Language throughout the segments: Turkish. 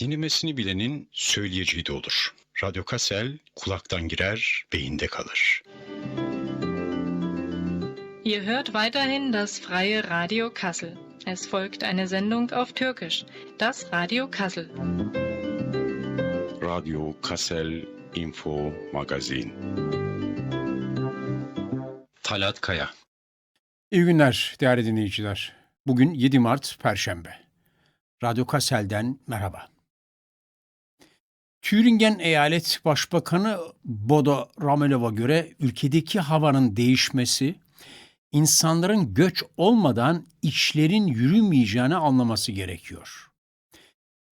Dinlemesini bilenin söyleyeceği de olur. Radyo Kassel kulaktan girer, beyinde kalır. Ihr hört weiterhin das freie Radio Kassel. Es folgt eine Sendung auf Türkisch, das Radio Kassel. Radyo Kassel Info Magazin. Talat Kaya İyi günler değerli dinleyiciler. Bugün 7 Mart Perşembe. Radyo Kassel'den merhaba. Thüringen Eyalet Başbakanı Bodo Ramelov'a göre ülkedeki havanın değişmesi, insanların göç olmadan işlerin yürümeyeceğini anlaması gerekiyor.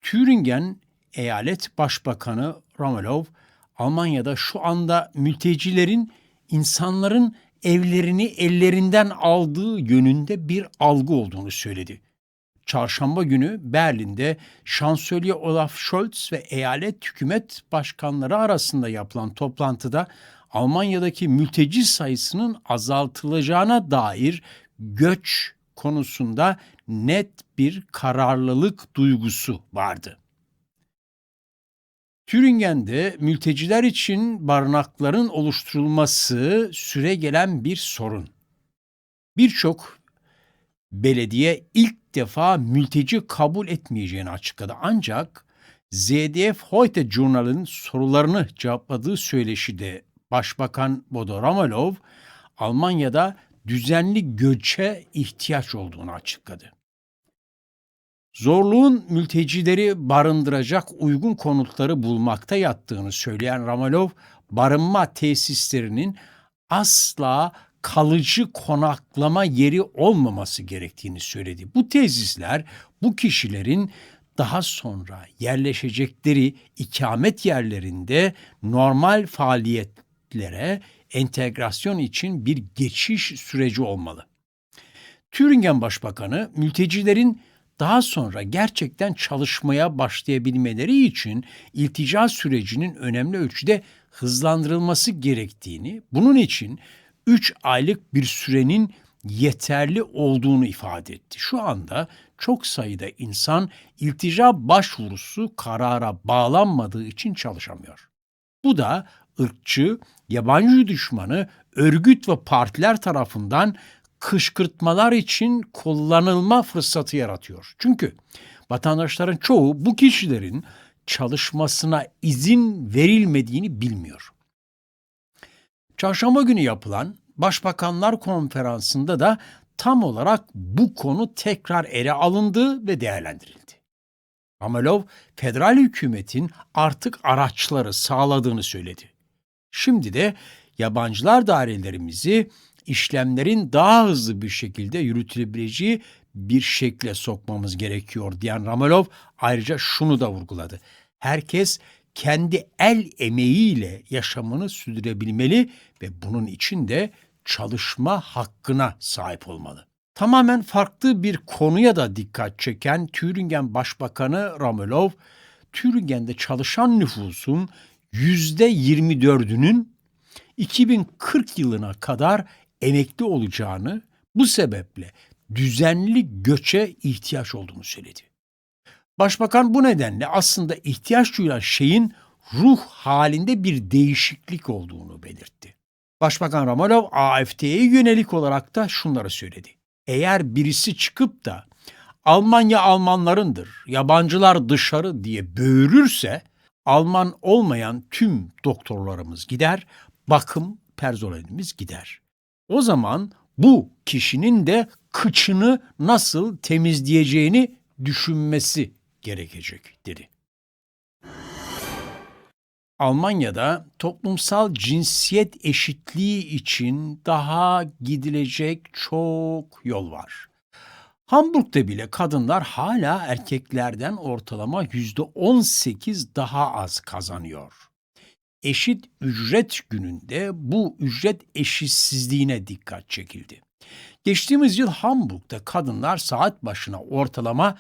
Thüringen Eyalet Başbakanı Ramelov, Almanya'da şu anda mültecilerin insanların evlerini ellerinden aldığı yönünde bir algı olduğunu söyledi. Çarşamba günü Berlin'de Şansölye Olaf Scholz ve eyalet hükümet başkanları arasında yapılan toplantıda Almanya'daki mülteci sayısının azaltılacağına dair göç konusunda net bir kararlılık duygusu vardı. Türingen'de mülteciler için barınakların oluşturulması süre gelen bir sorun. Birçok belediye ilk defa mülteci kabul etmeyeceğini açıkladı. Ancak ZDF Heute Journal'ın sorularını cevapladığı söyleşide Başbakan Bodo Ramelov, Almanya'da düzenli göçe ihtiyaç olduğunu açıkladı. Zorluğun mültecileri barındıracak uygun konutları bulmakta yattığını söyleyen Ramalov, barınma tesislerinin asla kalıcı konaklama yeri olmaması gerektiğini söyledi. Bu tesisler bu kişilerin daha sonra yerleşecekleri ikamet yerlerinde normal faaliyetlere entegrasyon için bir geçiş süreci olmalı. Thüringen Başbakanı mültecilerin daha sonra gerçekten çalışmaya başlayabilmeleri için iltica sürecinin önemli ölçüde hızlandırılması gerektiğini, bunun için 3 aylık bir sürenin yeterli olduğunu ifade etti. Şu anda çok sayıda insan iltica başvurusu karara bağlanmadığı için çalışamıyor. Bu da ırkçı, yabancı düşmanı örgüt ve partiler tarafından kışkırtmalar için kullanılma fırsatı yaratıyor. Çünkü vatandaşların çoğu bu kişilerin çalışmasına izin verilmediğini bilmiyor. Çarşamba günü yapılan Başbakanlar Konferansı'nda da tam olarak bu konu tekrar ele alındı ve değerlendirildi. Ramelov, federal hükümetin artık araçları sağladığını söyledi. Şimdi de yabancılar dairelerimizi işlemlerin daha hızlı bir şekilde yürütülebileceği bir şekle sokmamız gerekiyor diyen Ramelov ayrıca şunu da vurguladı. Herkes kendi el emeğiyle yaşamını sürdürebilmeli ve bunun için de çalışma hakkına sahip olmalı. Tamamen farklı bir konuya da dikkat çeken Thüringen Başbakanı Ramelov, Thüringen'de çalışan nüfusun %24'ünün 2040 yılına kadar emekli olacağını, bu sebeple düzenli göçe ihtiyaç olduğunu söyledi. Başbakan bu nedenle aslında ihtiyaç duyulan şeyin ruh halinde bir değişiklik olduğunu belirtti. Başbakan Ramalov AFD'ye yönelik olarak da şunları söyledi. Eğer birisi çıkıp da Almanya Almanlarındır, yabancılar dışarı diye böğürürse Alman olmayan tüm doktorlarımız gider, bakım personelimiz gider. O zaman bu kişinin de kıçını nasıl temizleyeceğini düşünmesi gerekecek dedi. Almanya'da toplumsal cinsiyet eşitliği için daha gidilecek çok yol var. Hamburg'da bile kadınlar hala erkeklerden ortalama yüzde 18 daha az kazanıyor. Eşit ücret gününde bu ücret eşitsizliğine dikkat çekildi. Geçtiğimiz yıl Hamburg'da kadınlar saat başına ortalama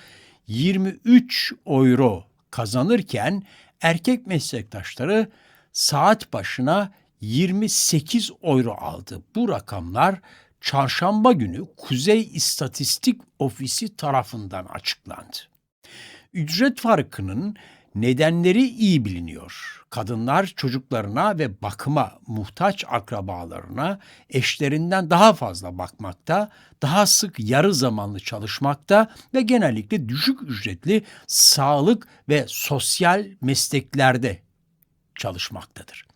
23 euro kazanırken erkek meslektaşları saat başına 28 euro aldı. Bu rakamlar çarşamba günü Kuzey İstatistik Ofisi tarafından açıklandı. Ücret farkının nedenleri iyi biliniyor. Kadınlar çocuklarına ve bakıma muhtaç akrabalarına eşlerinden daha fazla bakmakta, daha sık yarı zamanlı çalışmakta ve genellikle düşük ücretli sağlık ve sosyal mesleklerde çalışmaktadır.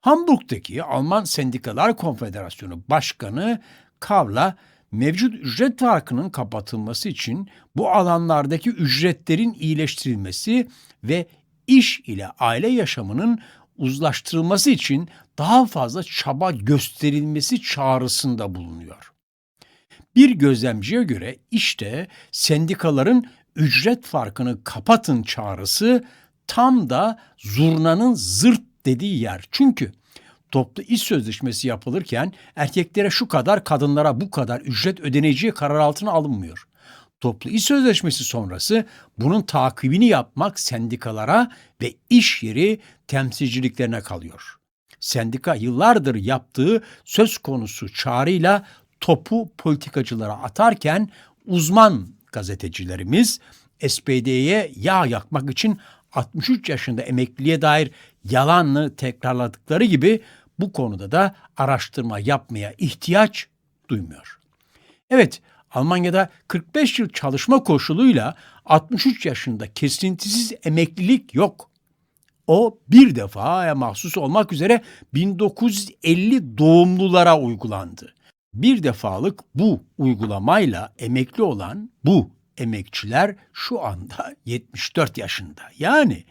Hamburg'daki Alman Sendikalar Konfederasyonu Başkanı Kavla mevcut ücret farkının kapatılması için bu alanlardaki ücretlerin iyileştirilmesi ve iş ile aile yaşamının uzlaştırılması için daha fazla çaba gösterilmesi çağrısında bulunuyor. Bir gözlemciye göre işte sendikaların ücret farkını kapatın çağrısı tam da zurnanın zırt dediği yer. Çünkü toplu iş sözleşmesi yapılırken erkeklere şu kadar, kadınlara bu kadar ücret ödeneceği karar altına alınmıyor. Toplu iş sözleşmesi sonrası bunun takibini yapmak sendikalara ve iş yeri temsilciliklerine kalıyor. Sendika yıllardır yaptığı söz konusu çağrıyla topu politikacılara atarken uzman gazetecilerimiz SPD'ye yağ yakmak için 63 yaşında emekliliğe dair yalanını tekrarladıkları gibi bu konuda da araştırma yapmaya ihtiyaç duymuyor. Evet, Almanya'da 45 yıl çalışma koşuluyla 63 yaşında kesintisiz emeklilik yok. O bir defaya mahsus olmak üzere 1950 doğumlulara uygulandı. Bir defalık bu uygulamayla emekli olan bu emekçiler şu anda 74 yaşında. Yani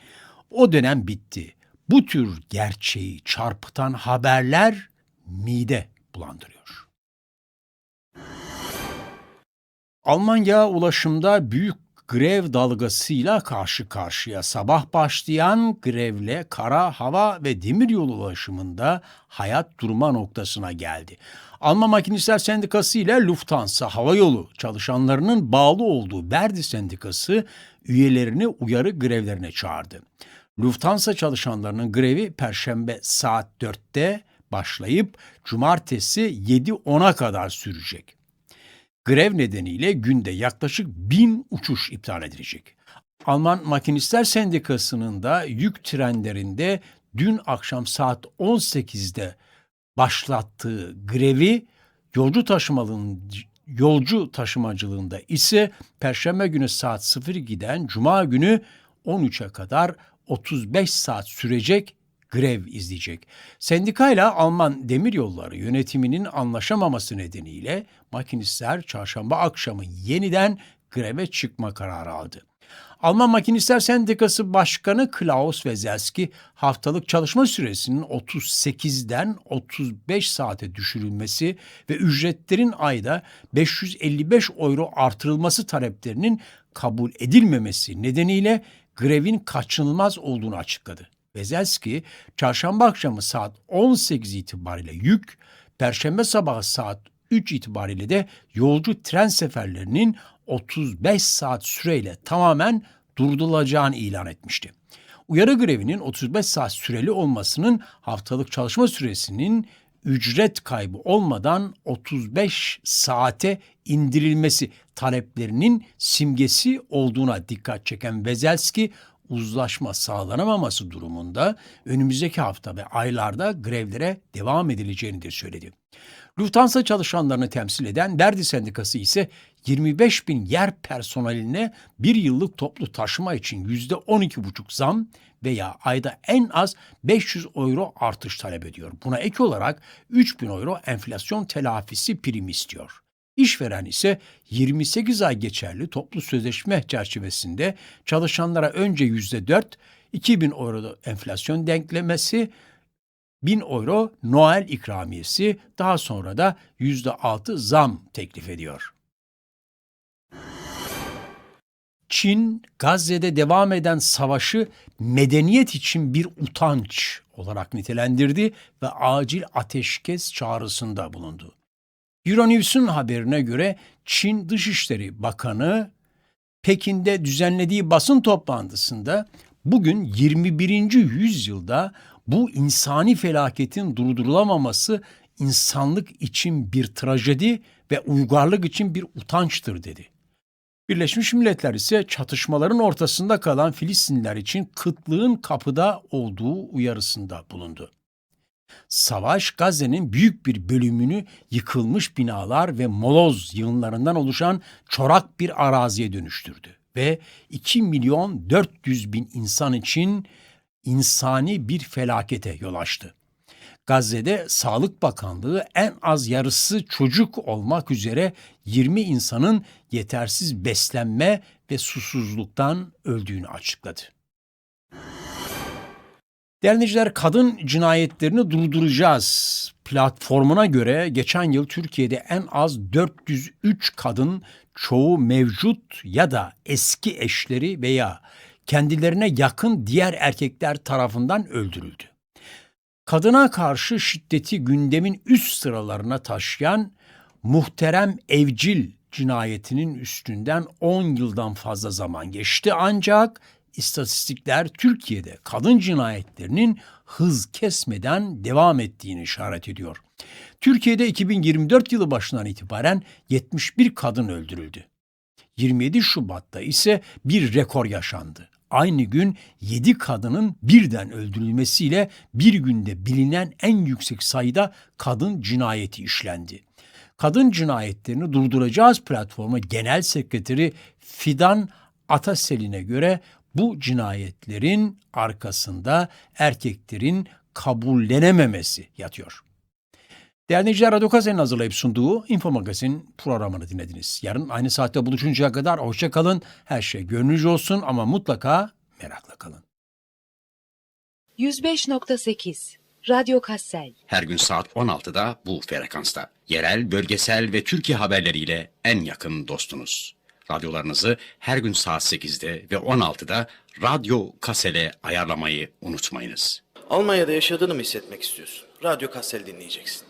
o dönem bitti. Bu tür gerçeği çarpıtan haberler mide bulandırıyor. Almanya ulaşımda büyük grev dalgasıyla karşı karşıya sabah başlayan grevle kara, hava ve demiryolu ulaşımında hayat durma noktasına geldi. Alman Makinistler Sendikası ile Lufthansa Havayolu çalışanlarının bağlı olduğu Verdi Sendikası üyelerini uyarı grevlerine çağırdı. Lufthansa çalışanlarının grevi perşembe saat 4'te başlayıp cumartesi 7-10'a kadar sürecek. Grev nedeniyle günde yaklaşık bin uçuş iptal edilecek. Alman Makinistler Sendikası'nın da yük trenlerinde dün akşam saat 18'de başlattığı grevi yolcu taşımalının yolcu taşımacılığında ise Perşembe günü saat 02'den Cuma günü 13'e kadar 35 saat sürecek grev izleyecek. Sendikayla Alman Demiryolları yönetiminin anlaşamaması nedeniyle makinistler çarşamba akşamı yeniden greve çıkma kararı aldı. Alman Makinistler Sendikası Başkanı Klaus Weselski haftalık çalışma süresinin 38'den 35 saate düşürülmesi ve ücretlerin ayda 555 euro artırılması taleplerinin kabul edilmemesi nedeniyle grevin kaçınılmaz olduğunu açıkladı. Weselski, çarşamba akşamı saat 18 itibariyle yük, perşembe sabahı saat 3 itibariyle de yolcu tren seferlerinin 35 saat süreyle tamamen durdurulacağını ilan etmişti. Uyarı grevinin 35 saat süreli olmasının haftalık çalışma süresinin ücret kaybı olmadan 35 saate indirilmesi taleplerinin simgesi olduğuna dikkat çeken Wezelski, uzlaşma sağlanamaması durumunda önümüzdeki hafta ve aylarda grevlere devam edileceğini de söyledi. Lufthansa çalışanlarını temsil eden Verdi Sendikası ise 25 bin yer personeline bir yıllık toplu taşıma için %12,5 zam veya ayda en az 500 euro artış talep ediyor. Buna ek olarak 3000 euro enflasyon telafisi primi istiyor. İşveren ise 28 ay geçerli toplu sözleşme çerçevesinde çalışanlara önce %4, 2000 euro enflasyon denklemesi, 1000 euro Noel ikramiyesi daha sonra da %6 zam teklif ediyor. Çin, Gazze'de devam eden savaşı medeniyet için bir utanç olarak nitelendirdi ve acil ateşkes çağrısında bulundu. Euronews'un haberine göre Çin Dışişleri Bakanı Pekin'de düzenlediği basın toplantısında bugün 21. yüzyılda bu insani felaketin durdurulamaması insanlık için bir trajedi ve uygarlık için bir utançtır dedi. Birleşmiş Milletler ise çatışmaların ortasında kalan Filistinliler için kıtlığın kapıda olduğu uyarısında bulundu. Savaş Gazze'nin büyük bir bölümünü yıkılmış binalar ve moloz yığınlarından oluşan çorak bir araziye dönüştürdü ve 2 milyon 400 bin insan için insani bir felakete yol açtı. Gazze'de Sağlık Bakanlığı en az yarısı çocuk olmak üzere 20 insanın yetersiz beslenme ve susuzluktan öldüğünü açıkladı. Değerli kadın cinayetlerini durduracağız platformuna göre geçen yıl Türkiye'de en az 403 kadın çoğu mevcut ya da eski eşleri veya kendilerine yakın diğer erkekler tarafından öldürüldü. Kadına karşı şiddeti gündemin üst sıralarına taşıyan muhterem evcil cinayetinin üstünden 10 yıldan fazla zaman geçti ancak istatistikler Türkiye'de kadın cinayetlerinin hız kesmeden devam ettiğini işaret ediyor. Türkiye'de 2024 yılı başından itibaren 71 kadın öldürüldü. 27 Şubat'ta ise bir rekor yaşandı. Aynı gün 7 kadının birden öldürülmesiyle bir günde bilinen en yüksek sayıda kadın cinayeti işlendi. Kadın cinayetlerini durduracağız platformu genel sekreteri Fidan Ataselin'e göre bu cinayetlerin arkasında erkeklerin kabullenememesi yatıyor. Değerli dinleyiciler, Radyo Kazen'in hazırlayıp sunduğu Info Magazin programını dinlediniz. Yarın aynı saatte buluşuncaya kadar hoşça kalın. Her şey gönlünüzce olsun ama mutlaka merakla kalın. 105.8 Radyo Kassel Her gün saat 16'da bu frekansta. Yerel, bölgesel ve Türkiye haberleriyle en yakın dostunuz. Radyolarınızı her gün saat 8'de ve 16'da Radyo Kasel'e ayarlamayı unutmayınız. Almanya'da yaşadığını mı hissetmek istiyorsun? Radyo Kassel dinleyeceksin.